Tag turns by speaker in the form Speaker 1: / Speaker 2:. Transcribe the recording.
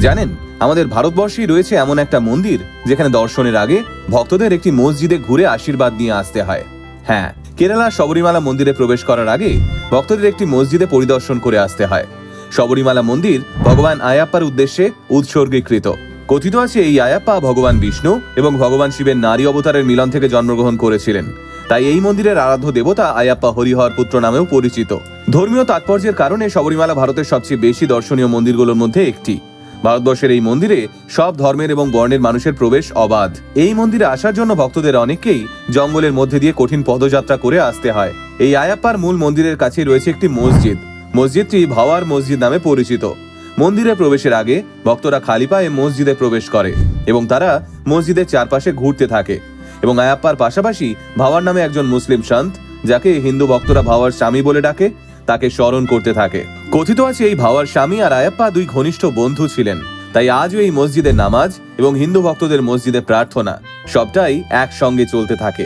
Speaker 1: জানেন, আমাদের ভারতবর্ষেই রয়েছে এমন একটা মন্দির যেখানে দর্শনের আগে ভক্তদের একটি মসজিদে ঘুরে আশীর্বাদ নিয়ে আসতে হয়। হ্যাঁ কেরালা শবরীমালা মন্দিরে প্রবেশ করার আগে ভক্তদের একটি মসজিদে পরিদর্শন করে আসতে হয়। শবরীমালা মন্দির ভগবান আয়াপ্পার উদ্দেশ্যে উৎসর্গীকৃত। কথিত আছে এই আয়াপ্পা ভগবান বিষ্ণু এবং ভগবান শিবের নারী অবতারের মিলন থেকে জন্মগ্রহণ করেছিলেন। তাই এই মন্দিরের আরাধ্য দেবতা আয়াপ্পা হরিহর পুত্র নামেও পরিচিত। ধর্মীয় তাৎপর্যের কারণে শবরীমালা ভারতের সবচেয়ে বেশি দর্শনীয় মন্দিরগুলোর মধ্যে একটি। ভারতবর্ষের এই মন্দিরে সব ধর্মের এবং বর্ণের মানুষের প্রবেশ অবাধ। এই মন্দিরে আসার জন্য ভক্তদের অনেককেই জঙ্গলের মধ্যে দিয়ে কঠিন পদযাত্রা করে আসতে হয়। এই আয়াপ্পার মূল মন্দিরের কাছে রয়েছে একটি মসজিদ। মসজিদটি ভাওয়ার মসজিদ নামে পরিচিত। মন্দিরে প্রবেশের আগে ভক্তরা খালি পায়ে মসজিদে প্রবেশ করে এবং তারা মসজিদের চারপাশে ঘুরতে থাকে এবং আয়াপ্পার পাশাপাশি ভাওয়ার নামে একজন মুসলিম সন্ত, যাকে হিন্দু ভক্তরা ভাওয়ার স্বামী বলে ডাকে, তাকে স্মরণ করতে থাকে। কথিত আছে এই ভাওয়ার স্বামী আর আয়াপ্পা দুই ঘনিষ্ঠ বন্ধু ছিলেন। তাই আজও এই মসজিদের নামাজ এবং হিন্দু ভক্তদের মসজিদে প্রার্থনা, সবটাই একসঙ্গে চলতে থাকে।